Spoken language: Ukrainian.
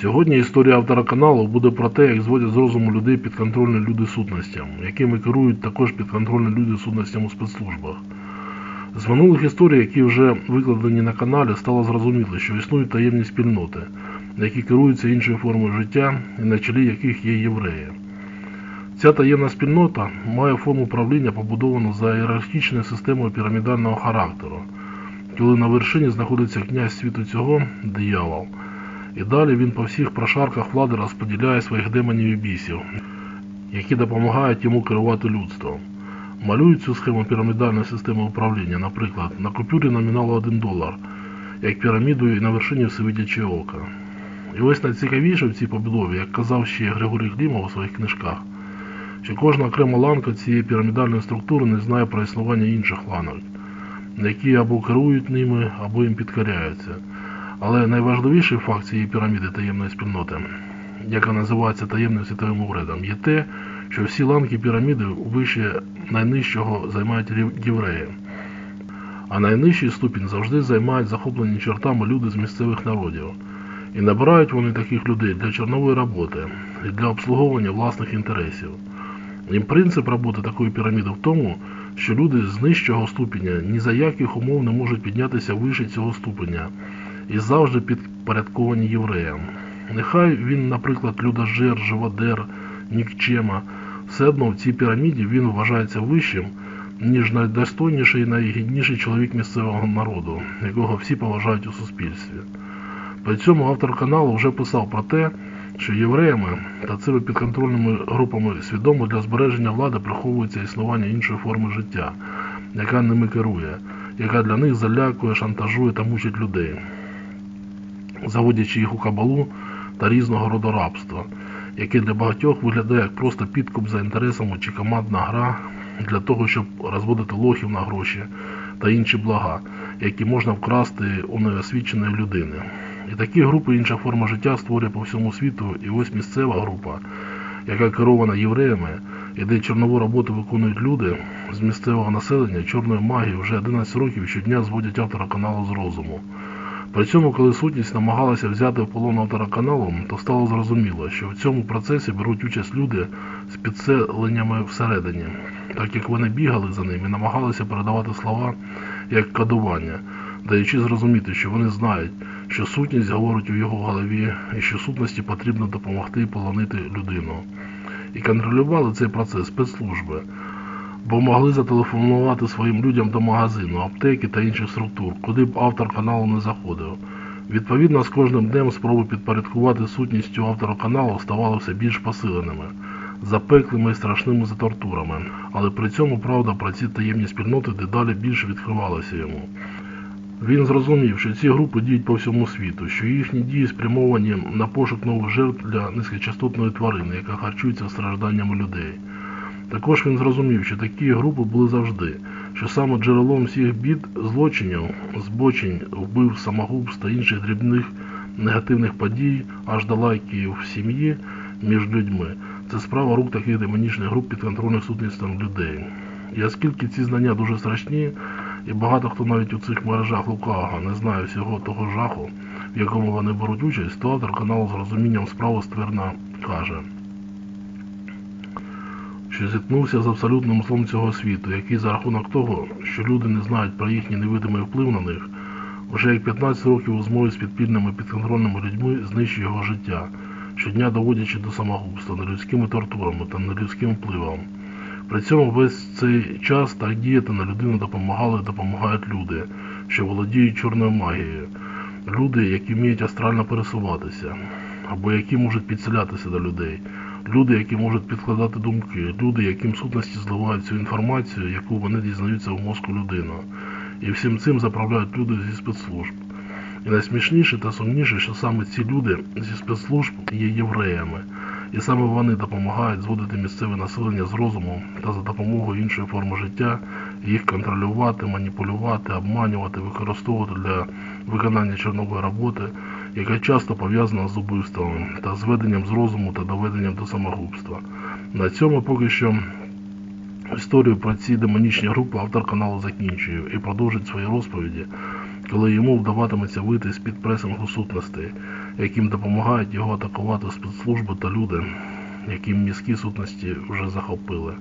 Сьогодні історія автора каналу буде про те, як зводять з розуму людей підконтрольні люди сутностям, якими керують також підконтрольні люди сутностям у спецслужбах. З минулих історій, які вже викладені на каналі, стало зрозуміло, що існують таємні спільноти, які керуються іншою формою життя і на чолі яких є євреї. Ця таємна спільнота має форму правління, побудовану за ієрархічною системою пірамідального характеру, коли на вершині знаходиться князь світу цього диявол. І далі він по всіх прошарках влади розподіляє своїх демонів і бісів, які допомагають йому керувати людством. Малюють цю схему пірамідальної системи управління, наприклад, на купюрі номіналу 1 долар, як піраміду і на вершині всевидяче ока. І ось найцікавіше в цій побудові, як казав ще Григорій Клімов у своїх книжках, що кожна окрема ланка цієї пірамідальної структури не знає про існування інших ланок, які або керують ними, або їм підкоряються. Але найважливіший факт цієї піраміди таємної спільноти, яка називається таємним світовим урядом, є те, що всі ланки піраміди вище найнижчого займають євреї. А найнижчий ступінь завжди займають захоплені чортами люди з місцевих народів. І набирають вони таких людей для чорнової роботи і для обслуговування власних інтересів. І принцип роботи такої піраміди в тому, що люди з нижчого ступеня ні за яких умов не можуть піднятися вище цього ступеня і завжди підпорядковані євреям. Нехай він, наприклад, людожер, живодер, нікчема, все одно в цій піраміді він вважається вищим, ніж найдостойніший і найгідніший чоловік місцевого народу, якого всі поважають у суспільстві. При цьому автор каналу вже писав про те, що євреями та цими підконтрольними групами свідомо для збереження влади приховується існування іншої форми життя, яка ними керує, яка для них залякує, шантажує та мучить людей, заводячи їх у кабалу та різного роду рабства, яке для багатьох виглядає як просто підкуп за інтересами чи командна гра для того, щоб розводити лохів на гроші та інші блага, які можна вкрасти у неосвіченої людини. І такі групи інша форма життя створює по всьому світу, і ось місцева група, яка керована євреями, і де чорнову роботу виконують люди з місцевого населення чорної магії вже 11 років щодня зводять автора каналу з розуму. При цьому, коли сутність намагалася взяти в полон автора каналу, то стало зрозуміло, що в цьому процесі беруть участь люди з підселеннями всередині, так як вони бігали за ним і намагалися передавати слова як кодування, даючи зрозуміти, що вони знають, що сутність говорить у його голові і що сутності потрібно допомогти полонити людину. І контролювали цей процес спецслужби, бо могли зателефонувати своїм людям до магазину, аптеки та інших структур, куди б автор каналу не заходив. Відповідно, з кожним днем спроби підпорядкувати сутністю автора каналу ставали все більш посиленими, запеклими і страшними за тортурами, але при цьому правда про ці таємні спільноти дедалі більше відкривалася йому. Він зрозумів, що ці групи діють по всьому світу, що їхні дії спрямовані на пошук нових жертв для низькочастотної тварини, яка харчується стражданнями людей. Також він зрозумів, що такі групи були завжди, що саме джерелом всіх бід, злочинів, збочень, вбив, самогубств та інших дрібних негативних подій, аж до лайків в сім'ї між людьми. Це справа рук таких демонічних груп підконтрольних сутністям людей. І оскільки ці знання дуже страшні, і багато хто навіть у цих мережах лукавого не знає всього того жаху, в якому вони беруть участь, то автор каналу з розумінням справи ствердно каже, що зіткнувся з абсолютним злом цього світу, який за рахунок того, що люди не знають про їхній невидимий вплив на них, вже як 15 років у змові з підпільними підконтрольними людьми знищує його життя, щодня доводячи до самогубства, нелюдськими тортурами та нелюдським впливом. При цьому весь цей час так діяти на людину допомагали і допомагають люди, що володіють чорною магією, люди, які вміють астрально пересуватися, або які можуть підселятися до людей, люди, які можуть підкладати думки, люди, яким сутності зливають цю інформацію, яку вони дізнаються в мозку людини. І всім цим заправляють люди зі спецслужб. І найсмішніше та сумніше, що саме ці люди зі спецслужб є євреями, і саме вони допомагають зводити місцеве населення з розуму та за допомогою іншої форми життя їх контролювати, маніпулювати, обманювати, використовувати для виконання чорнової роботи, яка часто пов'язана з убивством та зведенням з розуму та доведенням до самогубства. На цьому поки що Історію про ці демонічні групи автор каналу закінчує і продовжить свої розповіді коли йому вдаватиметься вийти з-під пресингу сутностей, яким допомагають його атакувати спецслужби та люди, яким міські сутності вже захопили.